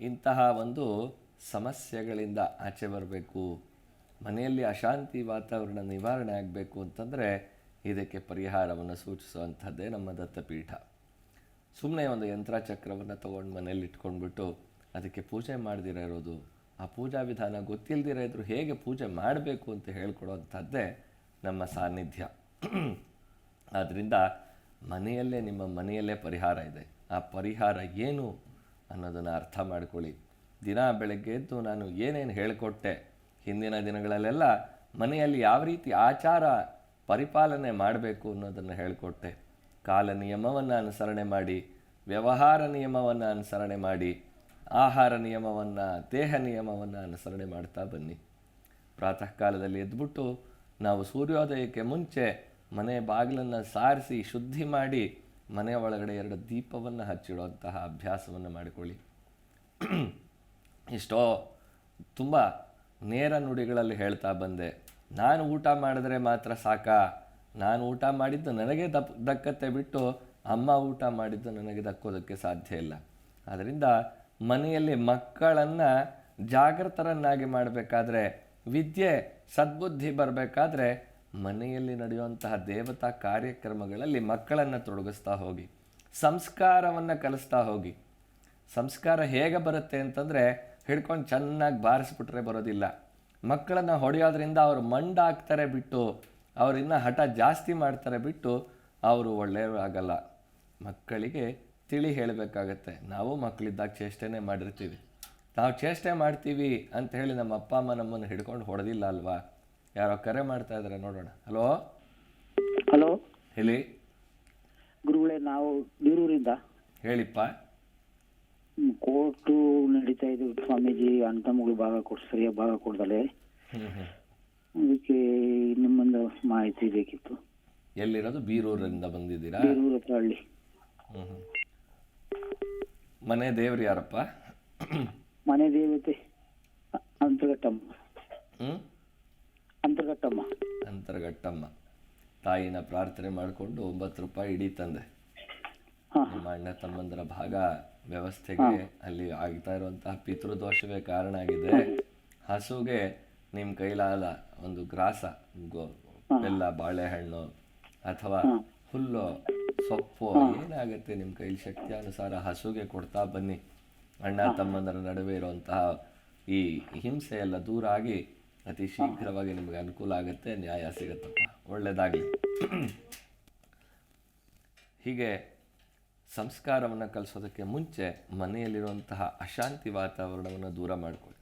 ಇಂತಹ ಒಂದು ಸಮಸ್ಯೆಗಳಿಂದ ಆಚೆ ಬರಬೇಕು. ಮನೆಯಲ್ಲಿ ಅಶಾಂತಿ ವಾತಾವರಣ ನಿವಾರಣೆ ಆಗಬೇಕು ಅಂತಂದರೆ ಇದಕ್ಕೆ ಪರಿಹಾರವನ್ನು ಸೂಚಿಸುವಂಥದ್ದೇ ನಮ್ಮ ದತ್ತಪೀಠ. ಸುಮ್ಮನೆ ಒಂದು ಯಂತ್ರ ಚಕ್ರವನ್ನು ತೊಗೊಂಡು ಮನೆಯಲ್ಲಿ ಇಟ್ಕೊಂಡ್ಬಿಟ್ಟು ಅದಕ್ಕೆ ಪೂಜೆ ಮಾಡದಿರೋ ಇರೋದು, ಆ ಪೂಜಾ ವಿಧಾನ ಗೊತ್ತಿಲ್ಲದಿರ ಇದ್ರೂ ಹೇಗೆ ಪೂಜೆ ಮಾಡಬೇಕು ಅಂತ ಹೇಳ್ಕೊಡೋವಂಥದ್ದೇ ನಮ್ಮ ಸಾನ್ನಿಧ್ಯ. ಆದ್ದರಿಂದ ಮನೆಯಲ್ಲೇ ನಿಮ್ಮ ಮನೆಯಲ್ಲೇ ಪರಿಹಾರ ಇದೆ. ಆ ಪರಿಹಾರ ಏನು ಅನ್ನೋದನ್ನು ಅರ್ಥ ಮಾಡ್ಕೊಳ್ಳಿ. ದಿನ ಬೆಳಗ್ಗೆ ಎದ್ದು ನಾನು ಏನೇನು ಹೇಳಿಕೊಟ್ಟೆ, ಹಿಂದಿನ ದಿನಗಳಲ್ಲೆಲ್ಲ ಮನೆಯಲ್ಲಿ ಯಾವ ರೀತಿ ಆಚಾರ ಪರಿಪಾಲನೆ ಮಾಡಬೇಕು ಅನ್ನೋದನ್ನು ಹೇಳಿಕೊಟ್ಟೆ. ಕಾಲ ನಿಯಮವನ್ನು ಅನುಸರಣೆ ಮಾಡಿ, ವ್ಯವಹಾರ ನಿಯಮವನ್ನು ಅನುಸರಣೆ ಮಾಡಿ, ಆಹಾರ ನಿಯಮವನ್ನು, ದೇಹ ನಿಯಮವನ್ನು ಅನುಸರಣೆ ಮಾಡ್ತಾ ಬನ್ನಿ. ಪ್ರಾತಃ ಕಾಲದಲ್ಲಿ ಎದ್ಬಿಟ್ಟು ನಾವು ಸೂರ್ಯೋದಯಕ್ಕೆ ಮುಂಚೆ ಮನೆ ಬಾಗಿಲನ್ನು ಸಾರಿಸಿ ಶುದ್ಧಿ ಮಾಡಿ ಮನೆಯ ಒಳಗಡೆ ಎರಡು ದೀಪವನ್ನು ಹಚ್ಚಿಡುವಂತಹ ಅಭ್ಯಾಸವನ್ನು ಮಾಡಿಕೊಳ್ಳಿ. ಇಷ್ಟೋ ತುಂಬ ನೇರ ನುಡಿಗಳಲ್ಲಿ ಹೇಳ್ತಾ ಬಂದೆ, ನಾನು ಊಟ ಮಾಡಿದ್ರೆ ಮಾತ್ರ ಸಾಕ? ನಾನು ಊಟ ಮಾಡಿದ್ದು ನನಗೆ ದಪ್ ದಕ್ಕತ್ತೆ ಬಿಟ್ಟು ಅಮ್ಮ ಊಟ ಮಾಡಿದ್ದು ನನಗೆ ದಕ್ಕೋದಕ್ಕೆ ಸಾಧ್ಯ ಇಲ್ಲ. ಆದ್ದರಿಂದ ಮನೆಯಲ್ಲಿ ಮಕ್ಕಳನ್ನು ಜಾಗೃತರನ್ನಾಗಿ ಮಾಡಬೇಕಾದ್ರೆ, ವಿದ್ಯೆ, ಸದ್ಬುದ್ಧಿ ಬರಬೇಕಾದ್ರೆ ಮನೆಯಲ್ಲಿ ನಡೆಯುವಂತಹ ದೇವತಾ ಕಾರ್ಯಕ್ರಮಗಳಲ್ಲಿ ಮಕ್ಕಳನ್ನು ತೊಡಗಿಸ್ತಾ ಹೋಗಿ, ಸಂಸ್ಕಾರವನ್ನು ಕಲಿಸ್ತಾ ಹೋಗಿ. ಸಂಸ್ಕಾರ ಹೇಗೆ ಬರುತ್ತೆ ಅಂತಂದರೆ, ಹಿಡ್ಕೊಂಡು ಚೆನ್ನಾಗಿ ಬಾರಿಸ್ಬಿಟ್ರೆ ಬರೋದಿಲ್ಲ. ಮಕ್ಕಳನ್ನು ಹೊಡೆಯೋದ್ರಿಂದ ಅವರು ಮಂಡಾಗ್ತಾರೆ ಬಿಟ್ಟು ಅವರಿನ್ನ ಹಠ ಜಾಸ್ತಿ ಮಾಡ್ತಾರೆ ಬಿಟ್ಟು ಅವರು ಒಳ್ಳೆಯವಾಗಲ್ಲ ಮಕ್ಕಳಿಗೆ ತಿಳಿ ಹೇಳಬೇಕಾಗತ್ತೆ. ನಾವು ಮಕ್ಕಳಿದ್ದಾಗ ಚೇಷ್ಟೆನೇ ಮಾಡಿರ್ತೀವಿ. ನಾವು ಚೇಷ್ಟೆ ಮಾಡ್ತೀವಿ ಅಂತ ಹೇಳಿ ನಮ್ಮ ಅಪ್ಪ, ಅಮ್ಮ ನಮ್ಮನ್ನು ಹಿಡ್ಕೊಂಡು ಹೊಡೆದಿಲ್ಲ ಅಲ್ವಾ? ಯಾರೋ ಕರೆ ಮಾಡ್ತಾ ಇದ್ದಾರೆ ನೋಡೋಣ. ಹಲೋ ಹಲೋ ಹೇಳಿ. ಗುರುಗಳೇ ನಾವು ಬೀರೂರಿಂದ. ಹೇಳಿಪ್ಪ. ಕೋರ್ಟು ನಡೀತಾ ಇದೆ ಸ್ವಾಮೀಜಿ. ಅಂತ ಮಗಳು ಭಾಗ ಕೊಡ್ ಸರಿಯಾಗಿ ಭಾಗ ಕೊಡ್ದಲೆ. ಅದಕ್ಕೆ ನಿಮ್ಮೊಂದು ಮಾಹಿತಿ ಬೇಕಿತ್ತು. ಎಲ್ಲಿರೋದು? ಬೀರೂರಿಂದ ಬಂದಿದ್ದೀರಾ? ಬೀರೂರ ಹತ್ರ ಹಳ್ಳಿ. ಮನೆ ದೇವ್ರು ಯಾರಪ್ಪ? ಮನೆ ದೇವತೆ ಅಂತ ಅಂತರ್ಘಟ್ಟಮ್ಮ ಹ್ಞೂ ಅಂತರ್ಘಟ್ಟಮ್ಮ ಅಂತರ್ಘಟ್ಟಮ್ಮ ತಾಯಿನ ಪ್ರಾರ್ಥನೆ ಮಾಡಿಕೊಂಡು ಒಂಬತ್ತು ರೂಪಾಯಿ ಇಡೀ ತಂದೆ. ನಿಮ್ಮ ಅಣ್ಣ ತಮ್ಮಂದರ ಭಾಗ ವ್ಯವಸ್ಥೆಗೆ ಅಲ್ಲಿ ಆಗ್ತಾ ಇರುವಂತಹ ಪಿತೃದೋಷವೇ ಕಾರಣ ಆಗಿದೆ. ಹಸುಗೆ ನಿಮ್ಮ ಕೈಲಾದ ಒಂದು ಗ್ರಾಸ ಗೋ ಬೆಲ್ಲ ಬಾಳೆಹಣ್ಣು ಅಥವಾ ಹುಲ್ಲು ಸೊಪ್ಪು ಏನಾಗುತ್ತೆ ನಿಮ್ಮ ಕೈಲಿ ಶಕ್ತಿ ಅನುಸಾರ ಹಸುಗೆ ಕೊಡ್ತಾ ಬನ್ನಿ. ಅಣ್ಣ ತಮ್ಮಂದರ ನಡುವೆ ಇರುವಂತಹ ಈ ಹಿಂಸೆ ಎಲ್ಲ ದೂರ ಆಗಿ ಅತಿ ಶೀಘ್ರವಾಗಿ ನಿಮಗೆ ಅನುಕೂಲ ಆಗುತ್ತೆ, ನ್ಯಾಯ ಸಿಗುತ್ತಪ್ಪ. ಒಳ್ಳೆಯದಾಗಲಿ ಹೀಗೆ ಸಂಸ್ಕಾರವನ್ನು ಕಲಿಸೋದಕ್ಕೆ ಮುಂಚೆ ಮನೆಯಲ್ಲಿರುವಂತಹ ಅಶಾಂತಿ ವಾತಾವರಣವನ್ನು ದೂರ ಮಾಡಿಕೊಳ್ಳಿ.